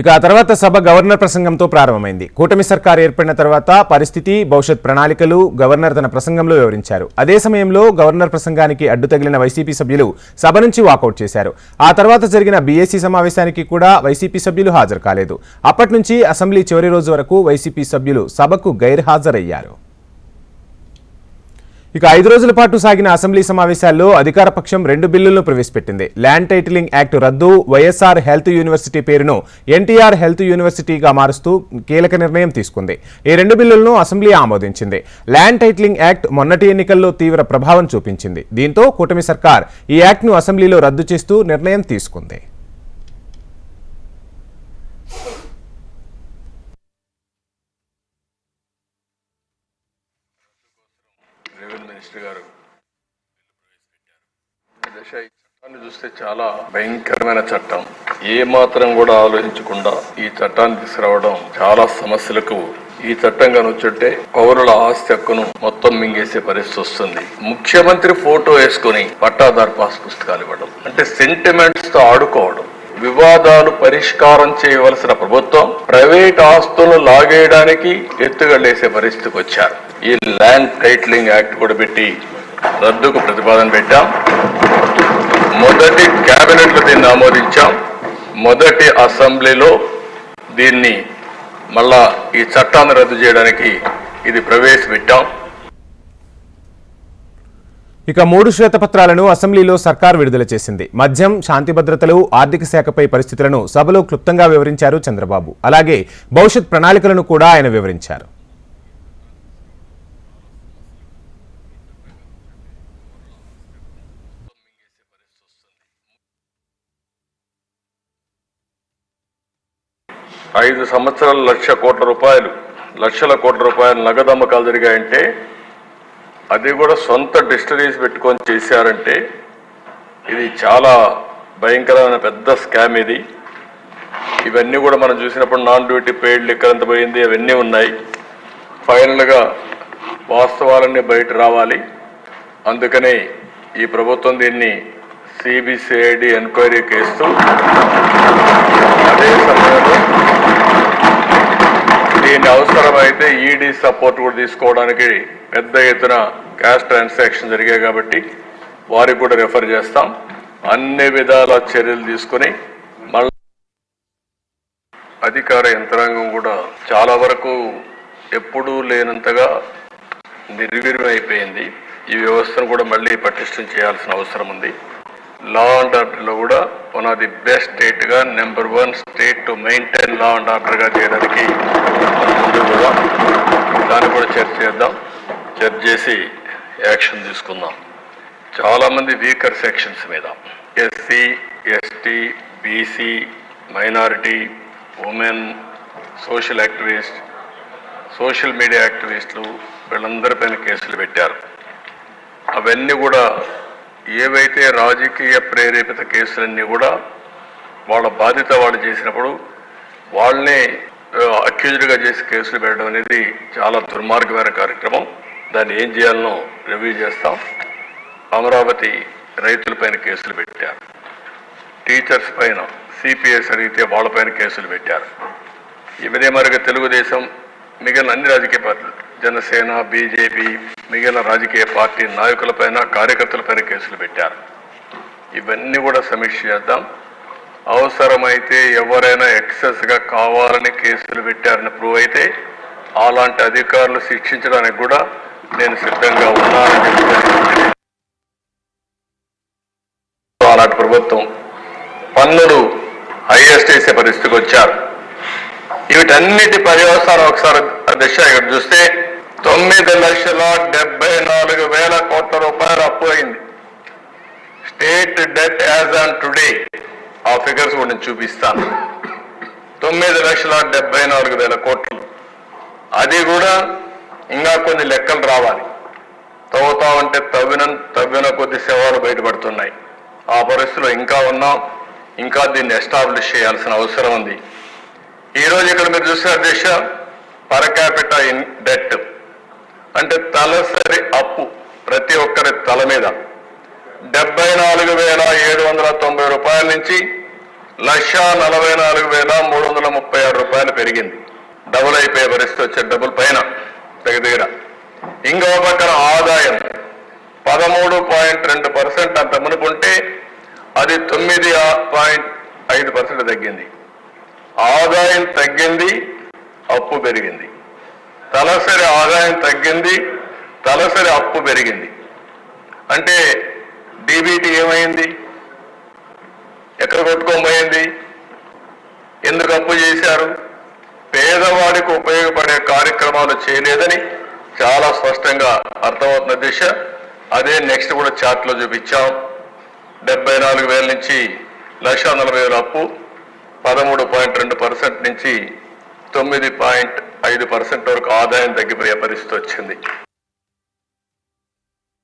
ఇక ఆ తర్వాత సభ గవర్నర్ ప్రసంగంతో ప్రారంభమైంది. కూటమి సర్కార్ ఏర్పడిన తర్వాత పరిస్థితి భవిష్యత్ ప్రణాళికలు గవర్నర్ తన ప్రసంగంలో వివరించారు. అదే సమయంలో గవర్నర్ ప్రసంగానికి అడ్డు తగిలిన వైసీపీ సభ్యులు సభ నుంచి వాకౌట్ చేశారు. ఆ తర్వాత జరిగిన బీఏసీ సమావేశానికి కూడా వైసీపీ సభ్యులు హాజరు కాలేదు. అప్పటి నుంచి అసెంబ్లీ చివరి రోజు వరకు వైసీపీ సభ్యులు సభకు గైర్హాజరయ్యారు. ఇక ఐదు రోజుల పాటు సాగిన అసెంబ్లీ సమావేశాల్లో అధికార పక్షం రెండు బిల్లులను ప్రవేశపెట్టింది. ల్యాండ్ టైటిలింగ్ యాక్ట్ రద్దు వైఎస్ఆర్ హెల్త్ యూనివర్సిటీ పేరును ఎన్టీఆర్ హెల్త్ యూనివర్సిటీగా మారుస్తూ కీలక నిర్ణయం తీసుకుంది. ఈ రెండు బిల్లులను అసెంబ్లీ ఆమోదించింది. ల్యాండ్ టైటిలింగ్ యాక్ట్ మొన్నటి ఎన్నికల్లో తీవ్ర ప్రభావం చూపించింది. దీంతో కూటమి సర్కార్ ఈ యాక్ట్ను అసెంబ్లీలో రద్దు చేస్తూ నిర్ణయం తీసుకుంది. మినిస్టర్ గారు. దశ ఈ చట్టాన్ని చూస్తే చాలా భయంకరమైన చట్టం. ఏ మాత్రం కూడా ఆలోచించకుండా ఈ చట్టాన్ని తీసుకురావడం చాలా సమస్యలకు ఈ చట్టం కనుచుంటే పౌరుల ఆస్తి హక్కును మొత్తం మింగేసే పరిస్థితి వస్తుంది. ముఖ్యమంత్రి ఫోటో వేసుకుని పట్టాదారు పాస్ పుస్తకాలు ఇవ్వడం అంటే సెంటిమెంట్స్తో ఆడుకోవడం వివాదాలు పరిష్కారం చేయవలసిన ప్రభుత్వం ప్రైవేట్ ఆస్తులను లాగేయడానికి ఎత్తుగడేసే పరిస్థితికి వచ్చారు. ఈ ల్యాండ్ టైటిలింగ్ యాక్ట్ కూడా పెట్టి రద్దుకు ప్రతిపాదన పెట్టాం. మొదటి క్యాబినెట్లో దీన్ని ఆమోదించాం. మొదటి అసెంబ్లీలో దీన్ని మళ్ళా ఈ చట్టాన్ని రద్దు చేయడానికి ఇది ప్రవేశపెట్టాం. ఇక మూడు శ్వేతపత్రాలను అసెంబ్లీలో సర్కార్ విడుదల చేసింది. మద్యం శాంతి భద్రతలు ఆర్థిక శాఖపై పరిస్థితులను సభలో క్లుప్తంగా వివరించారు చంద్రబాబు. అలాగే భవిష్యత్ ప్రణాళికలను కూడా ఆయన వివరించారు. ఐదు సంవత్సరాలు లక్ష కోట్ల రూపాయలు. లక్షల కోట్ల రూపాయలు నగదు అమ్మకాలు జరిగాయంటే అది కూడా సొంత డిస్టరీస్ పెట్టుకొని చేశారంటే ఇది చాలా భయంకరమైన పెద్ద స్కామ్ ఇది. ఇవన్నీ కూడా మనం చూసినప్పుడు నాన్ డ్యూటీ పెయిడ్ లెక్కలు ఎంత పోయింది అవన్నీ ఉన్నాయి. ఫైనల్గా వాస్తవాలన్నీ బయట రావాలి. అందుకనే ఈ ప్రభుత్వం దీన్ని సిబిసిఐడి ఎంక్వైరీ కేస్తూ అదే సమయంలో దీన్ని అవసరమైతే ఈడీ సపోర్ట్ కూడా తీసుకోవడానికి పెద్ద ఎత్తున క్యాష్ ట్రాన్సాక్షన్ జరిగాయి కాబట్టి వారికి కూడా రెఫర్ చేస్తాం. అన్ని విధాల చర్యలు తీసుకొని మళ్ళీ అధికార యంత్రాంగం కూడా చాలా వరకు ఎప్పుడూ లేనంతగా నిర్వీర్యమైపోయింది. ఈ వ్యవస్థను కూడా మళ్ళీ పటిష్టం చేయాల్సిన అవసరం ఉంది. లా అండ్ ఆర్డర్లో కూడా one of the best స్టేట్గా number one state to maintain law and ఆర్డర్గా చేయడానికి దాన్ని కూడా చర్చ చేద్దాం. చర్చ చేసి యాక్షన్ తీసుకుందాం. చాలామంది వీకర్ సెక్షన్స్ మీద. SC ST BC minority women social activist social media యాక్టివిస్టులు వీళ్ళందరిపైన కేసులు పెట్టారు. అవన్నీ కూడా ఏవైతే రాజకీయ ప్రేరేపిత కేసులన్నీ కూడా వాళ్ళ బాధ్యత వాళ్ళు చేసినప్పుడు వాళ్ళనే అక్యూజ్డ్గా చేసి కేసులు పెట్టడం అనేది చాలా దుర్మార్గమైన కార్యక్రమం. దాన్ని ఏం చేయాలనో రివ్యూ చేస్తాం. అమరావతి రైతులపైన కేసులు పెట్టారు. టీచర్స్ పైన సిపిఎస్ అడిగితే వాళ్ళపైన కేసులు పెట్టారు. ఇవదే మరిగా తెలుగుదేశం మిగిలిన అన్ని రాజకీయ పార్టీలు జనసేన బీజేపీ మిగిలిన రాజకీయ పార్టీ నాయకులపైన కార్యకర్తలపైన కేసులు పెట్టారు. ఇవన్నీ కూడా సమీక్ష చేద్దాం. అవసరమైతే ఎవరైనా ఎక్సెస్గా కావాలని కేసులు పెట్టారని ప్రూవ్ అయితే అలాంటి అధికారులు శిక్షించడానికి కూడా నేను సిద్ధంగా ఉన్నానని ఆనాటి ప్రభుత్వం పన్నులు హైయెస్ట్ చేసే పరిస్థితికి వచ్చారు. వీటన్నిటి పర్యవసానం ఒకసారి దిశ ఇక్కడ చూస్తే తొమ్మిది లక్షల డెబ్బై నాలుగు వేల కోట్ల రూపాయలు అప్పు అయింది. State debt as on today. ఆ ఫిగర్స్ కూడా నేను చూపిస్తాను. తొమ్మిది లక్షల డెబ్బై నాలుగు వేల కోట్లు. అది కూడా ఇంకా కొన్ని లెక్కలు రావాలి. తవ్వుతా ఉంటే తవ్విన తవ్విన కొద్ది సేవలు బయటపడుతున్నాయి. ఆ పరిస్థితిలో ఇంకా ఉన్నాం. ఇంకా దీన్ని ఎస్టాబ్లిష్ చేయాల్సిన అవసరం ఉంది. ఈ రోజు ఇక్కడ మీరు చూసారు Disha per capita in debt అంటే తలసరి అప్పు ప్రతి ఒక్కరి తల మీద. డెబ్బై నాలుగు వేల ఏడు వందల తొంభై రూపాయల నుంచి లక్ష నలభై నాలుగు వేల మూడు వందల ముప్పై ఆరు రూపాయలు పెరిగింది. డబుల్ అయిపోయే పరిస్థితి వచ్చే డబుల్ పైన దగ్గర దగ్గర. ఇంకో పక్కన ఆదాయం పదమూడు పాయింట్ రెండు పర్సెంట్ అంత మునుకుంటే అది తొమ్మిది పాయింట్ ఐదు పర్సెంట్ తగ్గింది. ఆదాయం తగ్గింది అప్పు పెరిగింది. తలసరి ఆదాయం తగ్గింది తలసరి అప్పు పెరిగింది. అంటే డీబీటీ ఏమైంది? ఎక్కడ కొట్టుకోబోయింది ఎందుకు అప్పు చేశారు? పేదవాడికి ఉపయోగపడే కార్యక్రమాలు చేయలేదని చాలా స్పష్టంగా అర్థమవుతున్న దిశ. అదే నెక్స్ట్ కూడా చార్ట్లో చూపించాం. డెబ్బై నాలుగు వేల నుంచి లక్ష నలభై వేల అప్పు పదమూడు పాయింట్ రెండు పర్సెంట్ నుంచి తొమ్మిది పాయింట్ ఐదు పర్సెంట్ వరకు ఆదాయం తగ్గిపోయే పరిస్థితి వచ్చింది.